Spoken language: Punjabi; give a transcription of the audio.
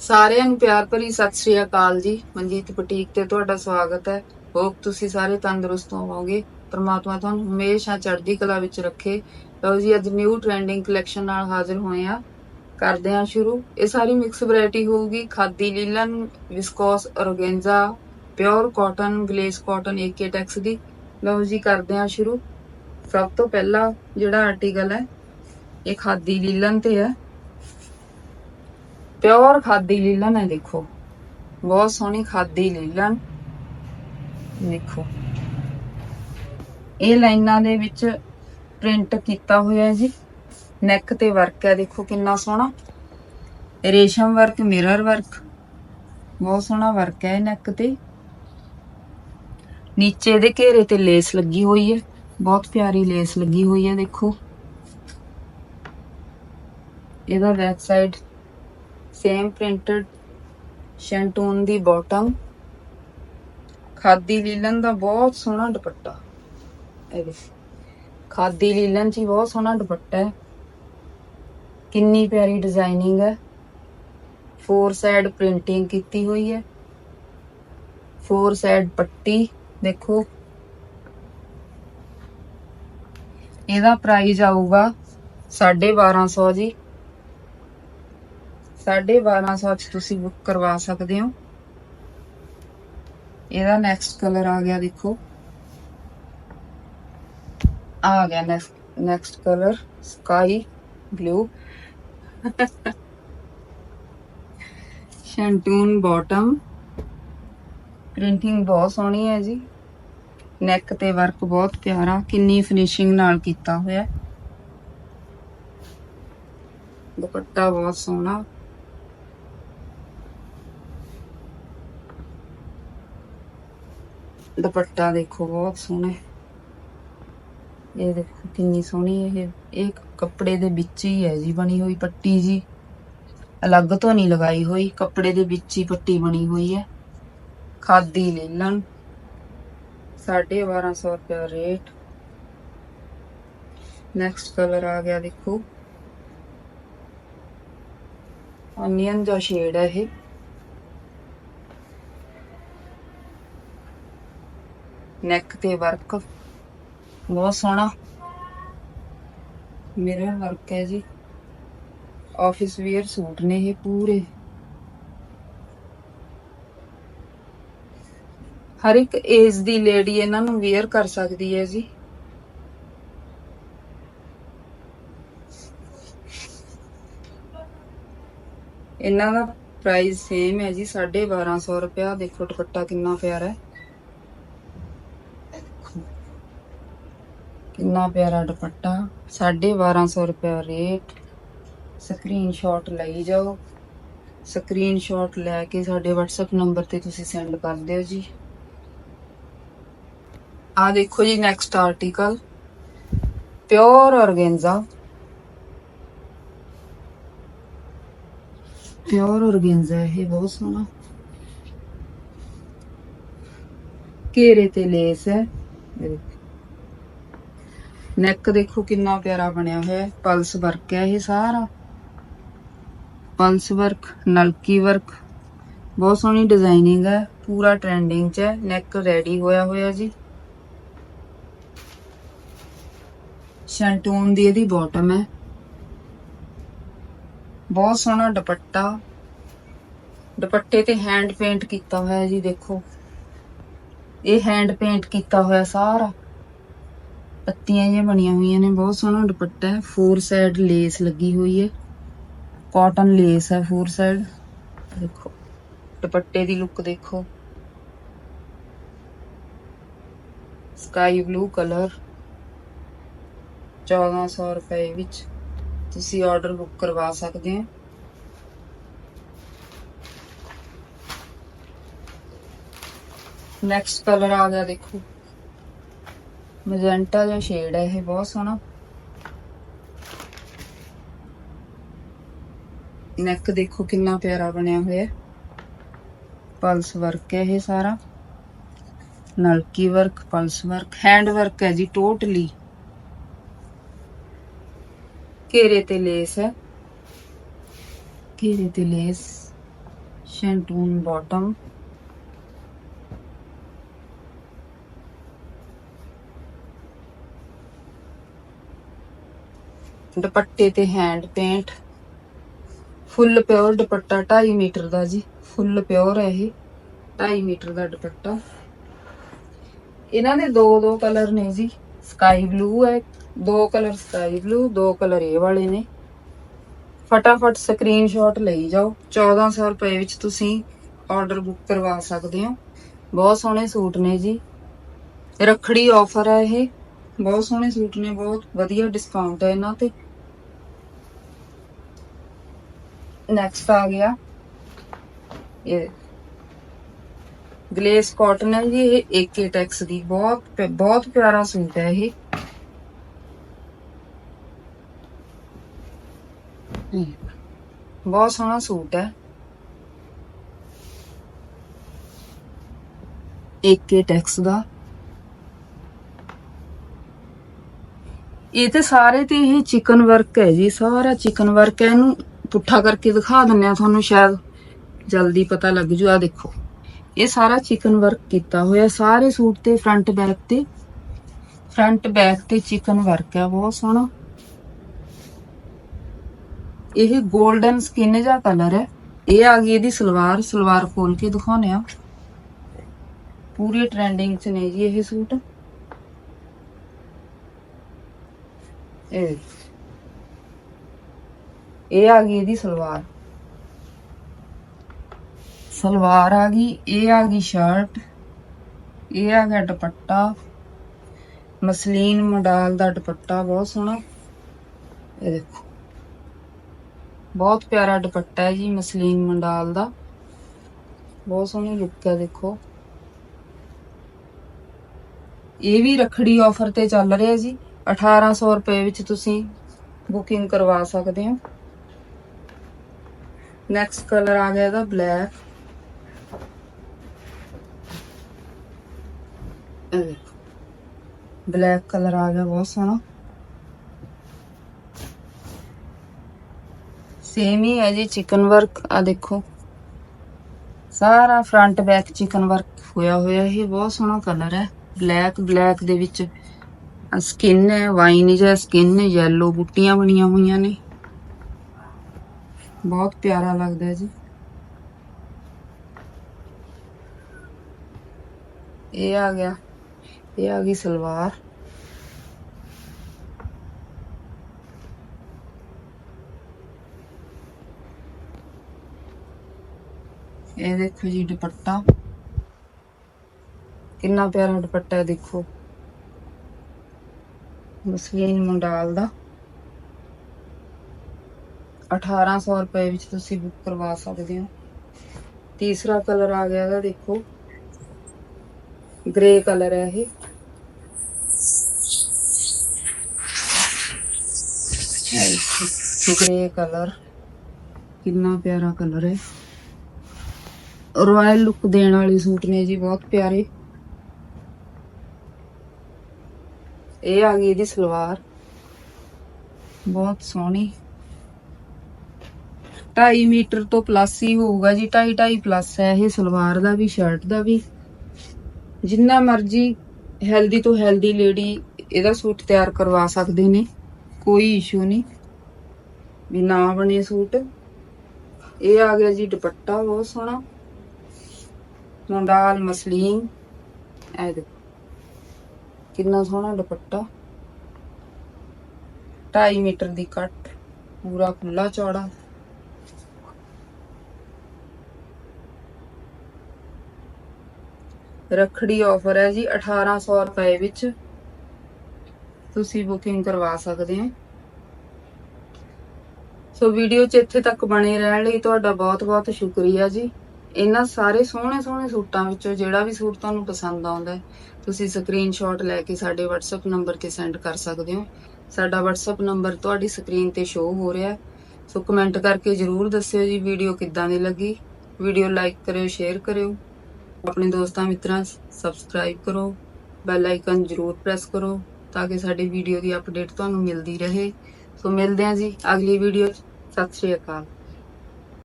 ਸਾਰਿਆਂ ਨੂੰ ਪਿਆਰ ਭਰੀ ਸਤਿ ਸ੍ਰੀ ਅਕਾਲ ਜੀ। ਮਨਜੀਤ ਬੁਟੀਕ ਤੇ ਤੁਹਾਡਾ ਸਵਾਗਤ ਹੈ। ਹੋਪ ਤੁਸੀਂ ਸਾਰੇ ਤੰਦਰੁਸਤ ਹੋਵੋਗੇ। ਪਰਮਾਤਮਾ ਤੁਹਾਨੂੰ ਹਮੇਸ਼ਾ ਚੜ੍ਹਦੀ ਕਲਾ ਵਿੱਚ ਰੱਖੇ। ਲਓ ਜੀ, ਅੱਜ ਨਿਊ ਟ੍ਰੈਂਡਿੰਗ ਕਲੈਕਸ਼ਨ ਨਾਲ ਹਾਜ਼ਰ ਹੋਏ ਆ ਕਰਦੇ ਹਾਂ ਸ਼ੁਰੂ। ਇਹ ਸਾਰੀ ਮਿਕਸ ਵੈਰਾਈਟੀ ਹੋਊਗੀ। Khadi linen viscose organza pure cotton glace cotton AK tex ਦੀ। ਲਓ ਜੀ, ਕਰਦੇ ਹਾਂ ਸ਼ੁਰੂ। ਸਭ ਤੋਂ ਪਹਿਲਾ ਜਿਹੜਾ ਆਰਟੀਕਲ ਹੈ, ਇਹ ਖਾਦੀ ਲੀਲਨ ਤੇ ਹੈ। ਪਿਓਰ ਖਾਦੀ ਲੀਲਨ ਹੈ, ਦੇਖੋ। ਬਹੁਤ ਸੋਹਣੀ ਖਾਦੀ ਲੀਲਨ ਦੇਖੋ। ਇਹ ਲਾਈਨਾਂ ਦੇ ਵਿੱਚ ਪ੍ਰਿੰਟ ਕੀਤਾ ਹੋਇਆ ਹੈ ਜੀ। ਨੈਕ ਤੇ ਵਰਕ ਹੈ, ਦੇਖੋ ਕਿੰਨਾ ਸੋਹਣਾ। ਰੇਸ਼ਮ ਵਰਕ, ਮਿਰਰ ਵਰਕ। ਬਹੁਤ ਸੋਹਣਾ ਵਰਕ ਹੈ ਨੈਕ ਤੇ। ਨੀਚੇ ਦੇ ਘੇਰੇ ਤੇ ਲੇਸ ਲੱਗੀ ਹੋਈ ਹੈ। ਬਹੁਤ ਪਿਆਰੀ ਲੇਸ ਲੱਗੀ ਹੋਈ ਹੈ, ਦੇਖੋ। ਇਹਦਾ back side same printed shantung ਦੀ ਬਾਟਮ ਖਾਦੀ ਲੀਲਨ ਦਾ ਬਹੁਤ ਸੋਹਣਾ ਦੁਪੱਟਾ। ਇਹ ਖਾਦੀ ਲੀਲਨ ਚ ਹੀ ਬਹੁਤ ਸੋਹਣਾ ਦੁਪੱਟਾ ਹੈ। ਕਿੰਨੀ ਪਿਆਰੀ ਡਿਜ਼ਾਈਨਿੰਗ ਹੈ। ਫੋਰ ਸਾਈਡ ਪ੍ਰਿੰਟਿੰਗ ਕੀਤੀ ਹੋਈ ਹੈ। ਫੋਰ ਸਾਈਡ ਪੱਟੀ, ਦੇਖੋ। ਇਹਦਾ ਪ੍ਰਾਈਸ ਆਊਗਾ 1250 ਜੀ। 1250 ਚ ਤੁਸੀਂ ਬੁੱਕ ਕਰਵਾ ਸਕਦੇ ਹੋ। ਇਹਦਾ ਨੈਕਸਟ ਕਲਰ ਆ ਗਿਆ ਦੇਖੋ। ਆ ਗਿਆ next next colour sky blue shantung bottom printing ਬਹੁਤ ਸੋਹਣੀ ਹੈ ਜੀ। ਨੈਕ ਤੇ ਵਰਕ ਬਹੁਤ ਪਿਆਰਾ, ਕਿੰਨੀ ਫਿਨਿਸ਼ਿੰਗ ਨਾਲ ਕੀਤਾ ਹੋਇਆ। ਦੁਪੱਟਾ ਬਹੁਤ ਸੋਹਣਾ। ਦੁਪੱਟਾ ਦੇਖੋ, ਬਹੁਤ ਸੋਹਣਾ। ਇਹ ਦੇਖੋ ਕਿੰਨੀ ਸੋਹਣੀ ਇਹ ਇਹ ਕੱਪੜੇ ਦੇ ਵਿੱਚ ਹੀ ਹੈ ਜੀ ਬਣੀ ਹੋਈ ਪੱਟੀ ਜੀ। ਅਲੱਗ ਤੋਂ ਨਹੀਂ ਲਗਾਈ ਹੋਈ, ਕੱਪੜੇ ਦੇ ਵਿੱਚ ਹੀ ਪੱਟੀ ਬਣੀ ਹੋਈ ਹੈ। ਖਾਦੀ ਲੀਲਨ 1250 ਰੁਪਏ ਰੇਟ। ਨੈਕਸਟ ਕਲਰ ਆ ਗਿਆ ਦੇਖੋ। ਅਨੀਅਨ ਦਾ ਸ਼ੇਡ ਹੈ ਇਹ। ਨੈਕ ਤੇ ਵਰਕ ਬਹੁਤ ਸੋਹਣਾ। ਮਿਰਰ ਵਰਕ ਹੈ ਜੀ। ਆਫਿਸ ਵੇਅਰ ਸੂਟ ਨੇ ਇਹ ਪੂਰੇ। ਹਰ ਇੱਕ ਏਜ ਦੀ ਲੇਡੀ ਇਹਨਾਂ ਨੂੰ ਵੇਅਰ ਕਰ ਸਕਦੀ ਹੈ ਜੀ। ਇਹਨਾਂ ਦਾ ਪ੍ਰਾਈਸ ਸੇਮ ਹੈ ਜੀ 1250 ਰੁਪਿਆ ਦੇਖੋ ਦੁਪੱਟਾ ਕਿੰਨਾ ਪਿਆਰਾ ਹੈ। ਕਿੰਨਾ ਪਿਆਰਾ ਦੁਪੱਟਾ। 1250 ਰੁਪਿਆ ਰੇਟ ਸਕਰੀਨਸ਼ਾਟ ਲਈ ਜਾਓ। ਸਕਰੀਨਸ਼ਾਟ ਲੈ ਕੇ ਸਾਡੇ WhatsApp ਨੰਬਰ ਤੇ ਤੁਸੀਂ ਸੈਂਡ ਕਰ ਦਿਓ ਜੀ। ਆ ਦੇਖੋ ਜੀ next article pure organza pure organza ਇਹ ਬਹੁਤ ਸੋਹਣਾ। ਘੇਰੇ ਤੇ ਲੇਸ ਹੈ। ਦੇਖੋ। ਨੈਕ ਦੇਖੋ ਕਿੰਨਾ ਪਿਆਰਾ ਬਣਿਆ ਹੋਇਆ ਹੈ ਪਲਸ ਵਰਕ ਹੈ ਇਹ ਸਾਰਾ। ਪਲਸ ਵਰਕ ਨਲਕੀ ਵਰਕ ਬਹੁਤ ਸੋਹਣੀ ਡਿਜ਼ਾਈਨਿੰਗ ਹੈ, ਪੂਰਾ ਟ੍ਰੈਂਡਿੰਗ 'ਚ ਹੈ ਨੈਕ ਰੈਡੀ ਹੋਇਆ ਹੋਇਆ ਜੀ। ਸ਼ੈਂਟੂਨ ਦੀ ਇਹਦੀ ਬਾਟਮ ਹੈ। ਬਹੁਤ ਸੋਹਣਾ ਦੁਪੱਟਾ। ਦੁਪੱਟੇ ਤੇ ਹੈਂਡ ਪੇਂਟ ਕੀਤਾ ਹੋਇਆ ਜੀ ਦੇਖੋ। ਇਹ ਹੈਂਡ ਪੇਂਟ ਕੀਤਾ ਹੋਇਆ ਸਾਰਾ। ਪੱਤੀਆਂ ਜਿਹੀਆਂ ਬਣੀਆਂ ਹੋਈਆਂ ਨੇ, ਬਹੁਤ ਸੋਹਣਾ ਦੁਪੱਟਾ ਹੈ। ਫੋਰ ਸਾਈਡ ਲੇਸ ਲੱਗੀ ਹੋਈ ਹੈ। ਕਾਟਨ ਲੇਸ ਹੈ ਫੋਰ ਸਾਈਡ। ਦੇਖੋ, ਦੁਪੱਟੇ ਦੀ ਲੁੱਕ ਦੇਖੋ। ਸਕਾਈ ਬਲੂ ਕਲਰ 1400 ਰੁਪਏ ਵਿੱਚ ਤੁਸੀਂ ਆਰਡਰ ਬੁੱਕ ਕਰਵਾ ਸਕਦੇ ਹੋ। ਨੈਕਸਟ ਕਲਰ ਆ ਗਿਆ, ਦੇਖੋ। ਮੈਜੈਂਟਾ ਜਿਹਾ ਸ਼ੇਡ ਹੈ ਇਹ ਬਹੁਤ ਸੋਹਣਾ। ਨੈਕ ਦੇਖੋ ਕਿੰਨਾ ਪਿਆਰਾ ਬਣਿਆ ਹੋਇਆ ਪਲਸ ਵਰਕ ਹੈ ਇਹ ਸਾਰਾ। ਨਲਕੀ work plus work hand work ਹੈ ਜੀ ਟੋਟਲੀ ਘੇਰੇ ਤੇ ਲੇਸ ਹੈ। ਘੇਰੇ ਤੇ ਲੇਸ ਸ਼ੈਂਟੂਨ ਬਾਟਮ ਦੁਪੱਟੇ ਤੇ hand paint full pure dupatta 2.5 metre ਦਾ ਜੀ। ਫੁੱਲ ਪਿਓਰ ਹੈ ਇਹ 2.5 ਮੀਟਰ ਦਾ ਦੁਪੱਟਾ। ਇਹਨਾਂ ਦੇ ਦੋ ਦੋ ਕਲਰ ਨੇ ਜੀ। ਸਕਾਈ ਬਲੂ ਹੈ, ਦੋ ਕਲਰ ਸਕਾਈ ਬਲੂ ਦੋ ਕਲਰ ਇਹ ਵਾਲੇ ਨੇ। ਫਟਾਫਟ ਸਕਰੀਨਸ਼ਾਟ ਲਈ ਜਾਓ। 1400 ਰੁਪਏ ਵਿੱਚ ਤੁਸੀਂ ਆਰਡਰ ਬੁੱਕ ਕਰਵਾ ਸਕਦੇ ਹੋ। ਬਹੁਤ ਸੋਹਣੇ ਸੂਟ ਨੇ ਜੀ। ਰੱਖੜੀ ਆਫਰ ਹੈ ਇਹ। ਬਹੁਤ ਸੋਹਣੇ ਸੂਟ ਨੇ, ਬਹੁਤ ਵਧੀਆ ਡਿਸਕਾਊਂਟ ਹੈ ਇਹਨਾਂ ਤੇ। ਨੈਕਸਟ ਆ ਗਿਆ। ਇਹ ਗਲੇਸ ਕਾਟਨ ਹੈ ਜੀ, ਇਹ ਏਕੇ ਟੈਕਸ ਦੀ। ਬਹੁਤ ਬਹੁਤ ਪਿਆਰਾ ਸੂਟ ਹੈ ਇਹ। ਬਹੁਤ ਸੋਹਣਾ ਸੂਟ ਹੈ। ਏਕੇ ਟੈਕਸ ਦਾ। ਇਹ ਤੇ ਸਾਰੇ ਤੇ ਇਹ ਚਿਕਨ ਵਰਕ ਹੈ ਜੀ, ਸਾਰਾ ਚਿਕਨ ਵਰਕ ਹੈ। ਇਹਨੂੰ ਪੁੱਠਾ ਕਰਕੇ ਦਿਖਾ ਦਿੰਨੇ ਆ ਤੁਹਾਨੂੰ ਸ਼ਾਇਦ ਜਲਦੀ ਪਤਾ ਲੱਗ ਜੂ ਆ ਦੇਖੋ। ਇਹ ਸਾਰਾ ਚਿਕਨ ਵਰਕ ਕੀਤਾ ਹੋਇਆ, ਸਾਰੇ ਸੂਟ ਤੇ ਫਰੰਟ ਬੈਕ ਤੇ ਫਰੰਟ ਬੈਕ ਤੇ ਚਿਕਨ ਵਰਕ ਹੈ ਬਹੁਤ ਸੋਹਣਾ। ਇਹ 골ਡਨ ਸਕਿਨ ਜਿਹਾ ਕਲਰ ਹੈ। ਇਹ ਆ ਗਈ ਇਹਦੀ ਸਲਵਾਰ ਸਲਵਾਰ ਖੋਲ ਕੇ ਦਿਖਾਉਨੇ ਆ। ਪੂਰੀ ਟ੍ਰੈਂਡਿੰਗ 'ਚ ਨੇ ਜੀ ਇਹ ਸੂਟ। ਇਹ ਇਹ ਆ ਗਈ ਇਹਦੀ ਸਲਵਾਰ। ਸਲਵਾਰ ਆ ਗਈ, ਇਹ ਆ ਗਈ ਸ਼ਰਟ, ਇਹ ਆ ਗਿਆ ਦੁਪੱਟਾ। ਮਸਲੀਨ ਮੋਡਲ ਦਾ ਦੁਪੱਟਾ ਬਹੁਤ ਸੋਹਣਾ। ਇਹ ਦੇਖੋ। ਬਹੁਤ ਪਿਆਰਾ ਦੁਪੱਟਾ ਹੈ ਜੀ ਮਸਲੀਨ ਮੰਡਾਲ ਦਾ। ਬਹੁਤ ਸੋਹਣੀ ਲੁੱਕ ਹੈ ਦੇਖੋ। ਇਹ ਵੀ ਰਖੜੀ ਆਫਰ ਤੇ ਚੱਲ ਰਿਹਾ ਜੀ। 1800 ਰੁਪਏ ਵਿੱਚ ਤੁਸੀਂ ਬੁਕਿੰਗ ਕਰਵਾ ਸਕਦੇ ਹੋ। ਨੈਕਸਟ ਕਲਰ ਆ ਗਿਆ ਇਹਦਾ ਬਲੈਕ ਬਲੈਕ ਕਲਰ ਆ ਗਿਆ ਬਹੁਤ ਸੋਹਣਾ। ਸੇਮ ਹੀ ਹੈ ਜੀ ਚਿਕਨ ਵਰਕ ਆ ਦੇਖੋ। ਸਾਰਾ ਫਰੰਟ ਬੈਕ ਚਿਕਨ ਵਰਕ ਹੋਇਆ ਹੋਇਆ, ਇਹ ਬਹੁਤ ਸੋਹਣਾ ਕਲਰ ਹੈ। ਬਲੈਕ ਬਲੈਕ ਦੇ ਵਿੱਚ। ਸਕਿਨ ਹੈ ਵਾਈਨ ਜਿਹਾ ਸਕਿਨ ਯੈਲੋ yellow ਬੁੱਟੀਆਂ ਬਣੀਆਂ ਹੋਈਆਂ ਨੇ। ਬਹੁਤ ਪਿਆਰਾ ਲੱਗਦਾ ਹੈ ਜੀ ਇਹ ਆ ਗਿਆ ਇਹ ਆ ਗਈ ਸਲਵਾਰ ਇਹ ਦੇਖੋ ਜੀ ਦੁਪੱਟਾ ਕਿੰਨਾ ਪਿਆਰਾ ਦੁਪੱਟਾ ਹੈ ਦੇਖੋ ਮਸਲੀਨ ਮੰਡਾਲ ਦਾ 1800 ਰੁਪਏ ਵਿੱਚ ਤੁਸੀਂ ਬੁੱਕ ਕਰਵਾ ਸਕਦੇ ਹੋ। ਤੀਸਰਾ ਕਲਰ ਆ ਗਿਆ ਇਹਦਾ ਦੇਖੋ। ਗ੍ਰੇ ਕਲਰ ਹੈ ਇਹ। ਗ੍ਰੇ ਕਲਰ ਕਿੰਨਾ ਪਿਆਰਾ ਕਲਰ ਹੈ। ਰਾਇਲ ਲੁੱਕ ਦੇਣ ਵਾਲੇ ਸੂਟ ਨੇ ਜੀ, ਬਹੁਤ ਪਿਆਰੇ। ਇਹ ਆ ਗਈ ਇਹਦੀ ਸਲਵਾਰ। ਬਹੁਤ ਸੋਹਣੀ। 2.5 ਮੀਟਰ ਤੋਂ ਪਲੱਸ ਹੀ ਹੋਊਗਾ ਜੀ 2.5 2.5 ਪਲੱਸ ਹੈ ਇਹ, ਸਲਵਾਰ ਦਾ ਵੀ ਸ਼ਰਟ ਦਾ ਵੀ। ਜਿੰਨਾ ਮਰਜ਼ੀ ਹੈਲਦੀ ਤੋਂ ਹੈਲਦੀ ਲੇਡੀ ਇਹਦਾ ਸੂਟ ਤਿਆਰ ਕਰਵਾ ਸਕਦੇ ਨੇ, ਕੋਈ ਇਸ਼ੂ ਨਹੀਂ। ਵੀ ਨਾ ਬਣੇ ਸੂਟ। ਇਹ ਆ ਗਿਆ ਜੀ, ਦੁਪੱਟਾ ਬਹੁਤ ਸੋਹਣਾ। ਮੰਡਾਲ ਮਸਲੀਨ ਇਹ ਦੇਖੋ, ਕਿੰਨਾ ਸੋਹਣਾ ਦੁਪੱਟਾ। 2.5 ਮੀਟਰ ਦੀ ਕੱਟ, ਪੂਰਾ ਖੁੱਲਾ ਚੌੜਾ। ਰੱਖੜੀ ਆਫਰ ਹੈ ਜੀ 1800 ਰੁਪਏ ਵਿੱਚ। ਤੁਸੀਂ ਬੁਕਿੰਗ ਕਰਵਾ ਸਕਦੇ ਹੋ। ਸੋ ਵੀਡੀਓ 'ਚ ਇੱਥੇ ਤੱਕ ਬਣੇ ਰਹਿਣ ਲਈ ਤੁਹਾਡਾ ਬਹੁਤ-ਬਹੁਤ ਸ਼ੁਕਰੀਆ ਜੀ। ਇਹਨਾਂ ਸਾਰੇ ਸੋਹਣੇ ਸੋਹਣੇ ਸੂਟਾਂ ਵਿੱਚੋਂ ਜਿਹੜਾ ਵੀ ਸੂਟ ਤੁਹਾਨੂੰ ਪਸੰਦ ਆਉਂਦਾ ਹੈ, ਤੁਸੀਂ ਸਕਰੀਨਸ਼ਾਟ ਲੈ ਕੇ ਸਾਡੇ WhatsApp ਨੰਬਰ ਤੇ ਸੈਂਡ ਕਰ ਸਕਦੇ ਹੋ। ਸਾਡਾ WhatsApp ਨੰਬਰ ਤੁਹਾਡੀ ਸਕਰੀਨ ਤੇ ਸ਼ੋ ਹੋ ਰਿਹਾ ਹੈ। ਸੋ ਕਮੈਂਟ ਕਰਕੇ ਜਰੂਰ ਦੱਸਿਓ ਜੀ ਵੀਡੀਓ ਕਿੱਦਾਂ ਦੀ ਲੱਗੀ। ਵੀਡੀਓ ਲਾਈਕ ਕਰਿਓ ਸ਼ੇਅਰ ਕਰਿਓ। ਆਪਣੇ ਦੋਸਤਾਂ ਮਿੱਤਰਾਂ ਸਬਸਕ੍ਰਾਈਬ ਕਰੋ ਬੈਲ ਆਈਕਨ ਜਰੂਰ ਪ੍ਰੈਸ ਕਰੋ ਤਾਂ ਕਿ ਸਾਡੀ ਵੀਡੀਓ ਦੀ ਅਪਡੇਟ ਤੁਹਾਨੂੰ ਮਿਲਦੀ ਰਹੇ। ਸੋ ਮਿਲਦੇ ਹਾਂ ਜੀ ਅਗਲੀ ਵੀਡੀਓ 'ਚ। ਸਤਿ ਸ਼੍ਰੀ ਅਕਾਲ।